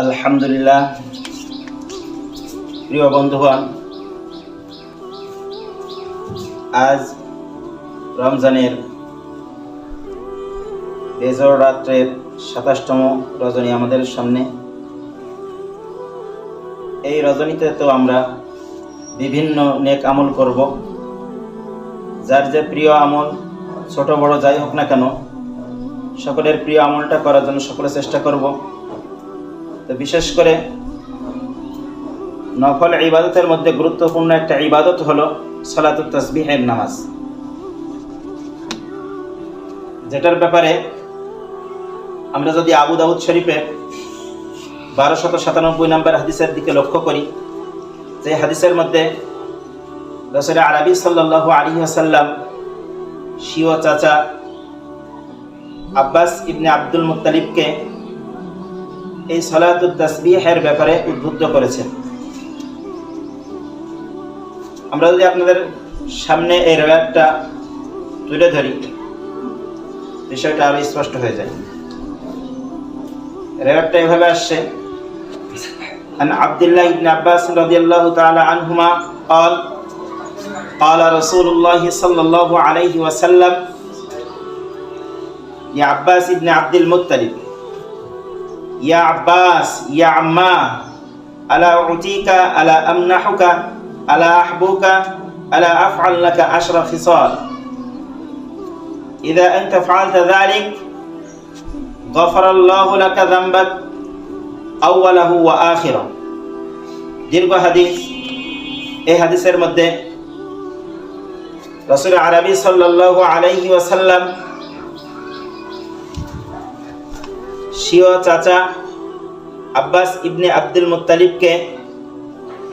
আলহামদুলিল্লাহ। প্রিয় বন্ধুগণ, আজ রমজানের বেজর রাত্রের সাতাশতম রজনী আমাদের সামনে। এই রজনীতে তো আমরা বিভিন্ন নেক আমল করব। যার যে প্রিয় আমল, ছোট বড় যাই হোক না কেন, সকলের প্রিয় আমলটা করার জন্য সকলে চেষ্টা করব। তো বিশেষ করে নফল ইবাদতের মধ্যে গুরুত্বপূর্ণ একটা ইবাদত হলো সলাতুত তসবিহের নামাজ। যেটার ব্যাপারে আমরা যদি আবু দাউদ শরীফের বারোশত সাতানব্বই নম্বর হাদিসের দিকে লক্ষ্য করি যে হাদিসের মধ্যে রসুল আরবি সাল্লাহ আলী আসাল্লাম শিও চাচা আব্বাস ইবনে আব্দুল মুত্তালিবকে এই সলাতুল তসবিহের ব্যাপারে উদ্বুদ্ধ করেছেন আমরা যদি আপনাদের সামনে এই রেওয়ায়তটা তুলে ধরি বিষয়টা আরো স্পষ্ট হয়ে যায় রেওয়ায়তটা এভাবে আসছে عن عبد الله بن عباس رضي الله تعالى عنهما قال قال رسول الله صلى الله عليه وسلم يا عباس بن عبد المطلب يا عباس يا عما ألا أعطيك ألا أمنحك ألا أحبوك ألا أفعل لك عشر خصال إذا أنت فعلت ذلك غفر الله لك ذنبك أوله وآخره দীর্ঘ হাদিস এই হাদিসের মধ্যে রসুল আরবি সাল্লাল্লাহু আলাইহি ওয়াসাল্লাম শিও চাচা আব্বাস ইবনে আব্দুল মুত্তালিবকে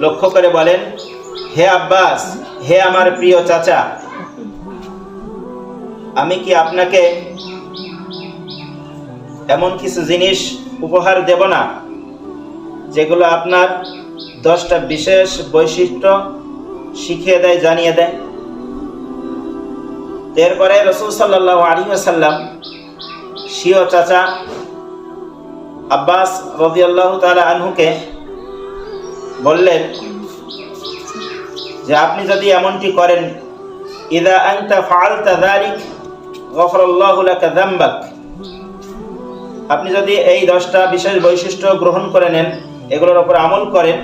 লক্ষ্য করে বলেন, হে আব্বাস, হে আমার প্রিয় চাচা, আমি কি আপনাকে এমন কিছু জিনিস উপহার দেব না, যেগুলো আপনার দশটা বিশেষ বৈশিষ্ট্য শিখিয়ে দেয়, জানিয়ে দেয়? এরপরে রসুল সাল্লাহ আলী আসাল্লাম শিও চাচা আব্বাস রদিয়াল্লাহ তালা আনহুকে বললেন যে, আপনি যদি এমনটি করেন, ইদা আনতা ফাআলতা যালিক, গফরাল্লাহু লাকা যামবাক। আপনি যদি এই দশটা বিশেষ বৈশিষ্ট্য গ্রহণ করে নেন, এগুলোর ওপর আমল করেন,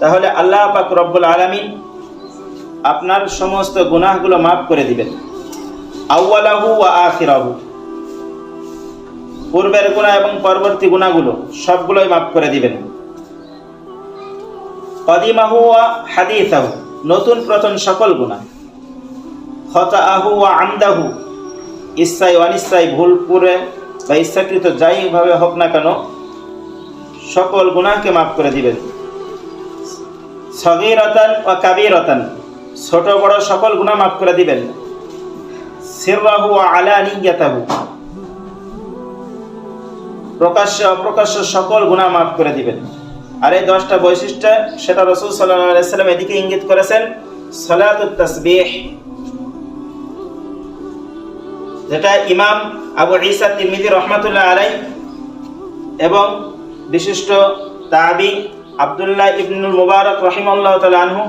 তাহলে আল্লাহ পাক রব্বুল আলামিন আপনার সমস্ত গুনাহগুলো মাফ করে দিবেন। আউয়ালাহু ওয়া আখিরাহু। পূর্বের গুণা এবং পরবর্তী গুণাগুলো সবগুলোই মাফ করে দিবেন। কদিমাহু ওয়া হাদিসাহু, নতুন প্রথম সকল গুণা। খতাআহু ওয়া আমদাহু ইচ্ছাই অনিচ্ছাই ভুল করে বা ইচ্ছাকৃত যাইভাবে হোক না কেন, সকল গুণাকে মাফ করে দিবেন। সগীরতান ও কাবীরতান, ছোট বড় সকল গুণা মাফ করে দিবেন। সিররাহু ওয়া আলানিয়াতাহু প্রকাশ্য অপ্রকাশ্য সকল গুণা মাফ করে দিবেন। আর এই দশটা বৈশিষ্ট্য সেটা রসুল সাল্লাম এদিকে ইঙ্গিত করেছেন সলাতুত যেটা ইমাম আবু ঈসা তিরমিজি রহমাতুল্লাহ আলাই এবং বিশিষ্ট তাবি আবদুল্লাহ ইবনুল মুবারক রহিমাল্লাহ আনহু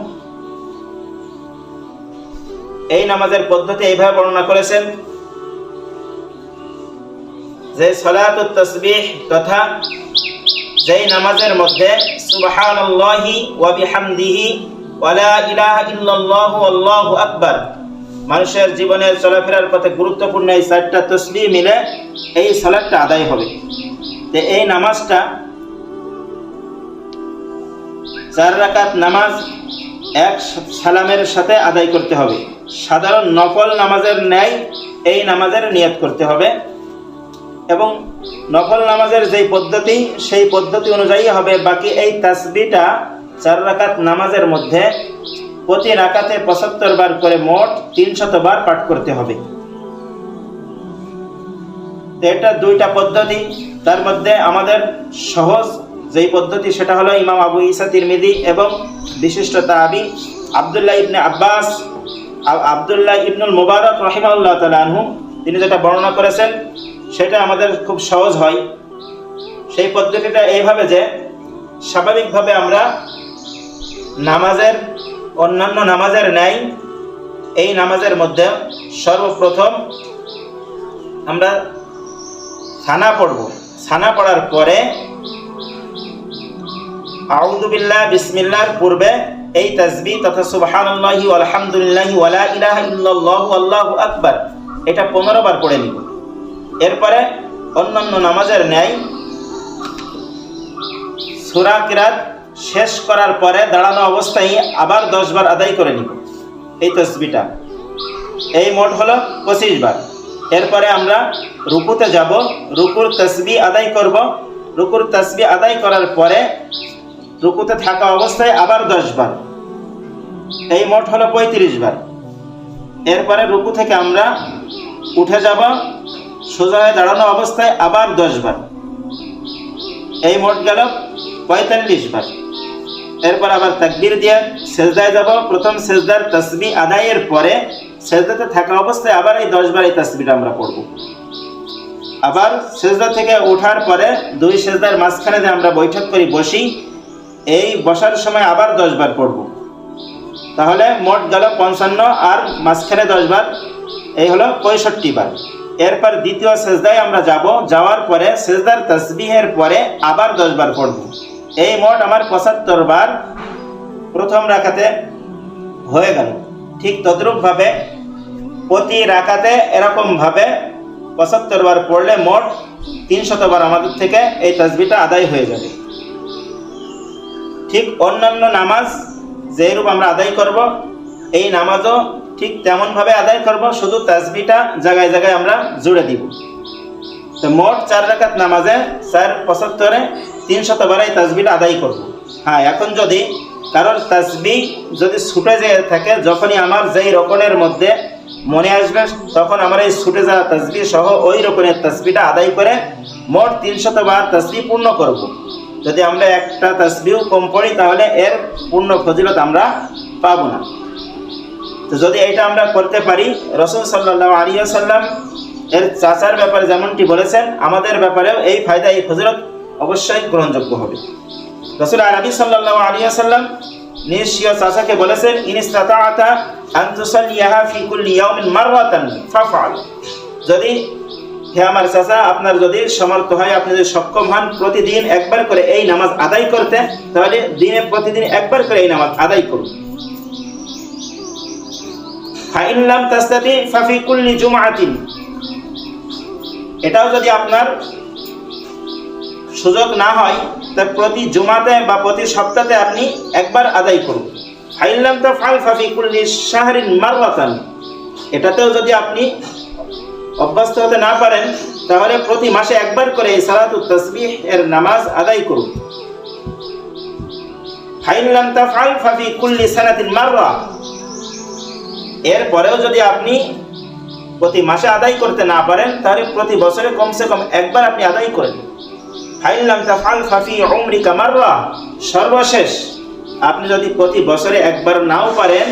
এই নামাজের পদ্ধতি এইভাবে বর্ণনা করেছেন যে সলাতুত তসবিহ তথা যেই নামাজের মধ্যে সুবহানাল্লাহি ওয়া বিহামদিহি ওয়া লা ইলাহা ইল্লাল্লাহু আল্লাহু আকবার। মানুষের জীবনের চলাফেরার পথে গুরুত্বপূর্ণ এই চারটা তসবি মিলে এই সালাদটা আদায় হবে। তো এই নামাজটা চার রাকাত নামাজ এক সালামের সাথে আদায় করতে হবে। সাধারণ নফল নামাজের ন্যায় এই নামাজের নিয়ত করতে হবে। এবং নফল নামাজের যেই পদ্ধতি, সেই পদ্ধতি অনুযায়ী হবে বাকি এই তাসবিটা চার রাকাত নামাজের মধ্যে প্রতি রাকাতে পঁচাত্তর বার করে মোট তিনশত বার পাঠ করতে হবে। এটা দুইটা পদ্ধতি। তার মধ্যে আমাদের সহজ যেই পদ্ধতি, সেটা হলো ইমাম আবু ইসা তিরমিদি এবং বিশিষ্ট তাবি আবদুল্লাহ ইবনে আব্বাস আবদুল্লাহ ইবনুল মুবারক রহিমাল্লাহ তালা তিনি যেটা বর্ণনা করেছেন সেটা আমাদের খুব সহজ হয়। সেই পদ্ধতিটা এইভাবে যে স্বাভাবিকভাবে আমরা নামাজের, অন্যান্য নামাজের ন্যায় এই নামাজের মধ্যে সর্বপ্রথম আমরা ছানা পড়ব। ছানা পড়ার পরে আউযুবিল্লাহ বিসমিল্লাহর পূর্বে এই তাসবিহ তথা সুবহানাল্লাহি আলহামদুলিল্লাহি ওয়ালা ইলাহা ইল্লাল্লাহু আল্লাহু আকবার এটা 15 বার পড়ে নিব। এরপরে অন্যান্য নামাজের ন্যায় সূরা কিরাত শেষ করার পরে দাঁড়ানো অবস্থায় আবার 10 বার আদায় করে নিব। এই তসবিটা এই মোট হলো 25 বার। এরপরে আমরা রুকুতে যাব। রুকুর তসবি আদায় করব। রুকুর তসবি আদায় করার পরে রুকুতে থাকা অবস্থায় আবার দশ বার। এই মোট হলো পঁয়ত্রিশ বার। এরপরে রুকু থেকে আমরা উঠে যাব। সোজা হয়ে দাঁড়ানো অবস্থায় আবার দশ বার। এই মোট গেল পঁয়তাল্লিশ বার। এরপর আবার তাকবির দিয়ে সেজদায় যাব। প্রথম সেজদার তসবি আদায়ের পরে সেজদাতে থাকা অবস্থায় আবার এই দশ বার এই তসবিটা আমরা পড়ব। আবার সেজদা থেকে ওঠার পরে দুই সেজদার মাঝখানে যে আমরা বৈঠক করি বসি, এই বসার সময় আবার দশ বার পড়ব। তাহলে মোট গেল পঞ্চান্ন আর মাঝখানে দশ বার, এই হলো পঁয়ষট্টি বার। এরপর দ্বিতীয় সেজদায় আমরা যাব। যাওয়ার পরে সেজদার তসবিহের পরে আবার দশ বার পড়ব। এই মোট আমার পঁচাত্তর বার প্রথম রাখাতে হয়ে গেল। ঠিক তদ্রূপভাবে প্রতি রাখাতে এরকমভাবে পঁচাত্তর বার পড়লে মোট তিনশতবার আমাদের থেকে এই তসবিটা আদায় হয়ে যাবে। ঠিক অন্যান্য নামাজ যেরূপ আমরা আদায় করব, এই নামাজও ঠিক তেমনভাবে আদায় করব, শুধু তাসবিটা জায়গায় জায়গায় আমরা জুড়ে দিব। তো মোট চার রাকাত নামাজে চার পঁচাত্তরে তিনশত এই তাসবিটা আদায় করব। হ্যাঁ এখন যদি কারোর তাসবি যদি ছুটে যেয়ে থাকে, যখনই আমার যেই রকমের মধ্যে মনে আসবে, তখন আমার এই ছুটে যাওয়া তাসবি সহ ওই রকমের তাসবিটা আদায় করে মোট তিনশত বার তাসবি পূর্ণ করব। যদি আমরা একটা তাসবিও কম পড়ি, তাহলে এর পূর্ণ ফজিলত আমরা পাবো না। তো যদি এটা আমরা করতে পারি, রসুল সাল্লাহ আলী সাল্লাম এর চাচার ব্যাপারে যেমনটি বলেছেন, আমাদের ব্যাপারেও এই ফায়দা এই ফজিলত অবশ্যই গ্রহণযোগ্য হবে। রসুল আরবি সাল্লাহ আলী সাল্লাম নিজ স্বীয় চাচাকে বলেছেন ইনিস্তাতা আন্তুসাল্লিয়াহা ফি কুল্লি ইয়াউমিন মারওয়াতান ফাফআল। যদি হে আমার চাচা, আপনার যদি সমর্থ হয়, আপনি যদি সক্ষম হন, প্রতিদিন একবার করে এই নামাজ আদায় করতে, তাহলে দিনে প্রতিদিন একবার করে এই নামাজ আদায় করুন। ফাইনলাম তাস্তাতি ফাফি কুল্লি এটাও যদি আপনার সুযোগ না হয়, তা প্রতি জুমাতে বা প্রতি সপ্তাহে আপনি একবার আদায় করুন। ফাইনলাম তা ফাল ফাফি কুল্লি শাহরিন মারওয়াতান এটাতেও যদি আপনি অভ্যস্ত হতে না পারেন, তাহলে প্রতি মাসে একবার করে এই সালাতু তসবিহ এর নামাজ আদায় করুন। ফাইন লাম তাফআল ফাফি কুল্লি সানাতিন মাররা। এরপরেও যদি আপনি প্রতি মাসে আদায় করতে না পারেন, তাহলে প্রতি বছরে কমসে কম একবার আপনি আদায় করেন। ফাইন লাম তাফআল ফাফি উমরিকা মাররা। সর্বশেষ, আপনি যদি প্রতি বছরে একবার নাও পারেন,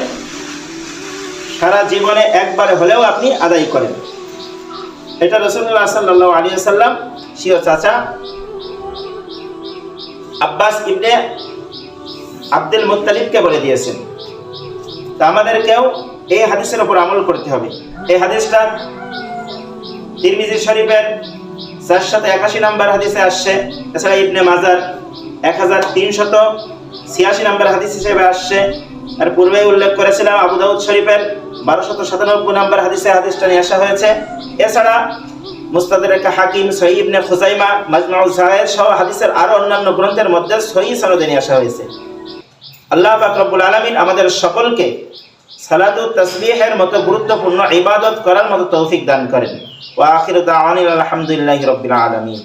সারা জীবনে একবার হলেও আপনি আদায় করেন। এটা রসুল্লাহ সাল্লাহ আলী সাল্লাম সিও চাচা আব্বাস ইবনে আব্দুল মুত্তালিবকে বলে দিয়েছেন। তা আমাদেরকেও এই হাদিসের উপর আমল করতে হবে। এই হাদিসটা তিরমিজি শরীফের চার সাথে একাশি নাম্বার হাদিসে আসছে। এছাড়া ইবনে মাজার এক হাজার তিনশত ছিয়াশি নাম্বার হাদিস হিসেবে আসছে। আর পূর্বেই উল্লেখ করেছিলাম আবু দাউদ শরীফের বারোশত সাতানব্বই নাম্বার হাদিসে হাদিসটা নিয়ে আসা হয়েছে। এছাড়া মুস্তাদের হাকিম সহি ইবনে খুজাইমা, মাজমাউল জাহের সহ হাদিসের আরও অন্যান্য গ্রন্থের মধ্যে সহি সনদে নিয়ে আসা হয়েছে। আল্লাহ পাক রব্বুল আলামিন আমাদের সকলকে সালাতু তসবিহের মতো গুরুত্বপূর্ণ ইবাদত করার মতো তৌফিক দান করেন। ওয়া আখিরু দাওয়ানিল আলহামদুলিল্লাহি রাব্বিল আলামিন।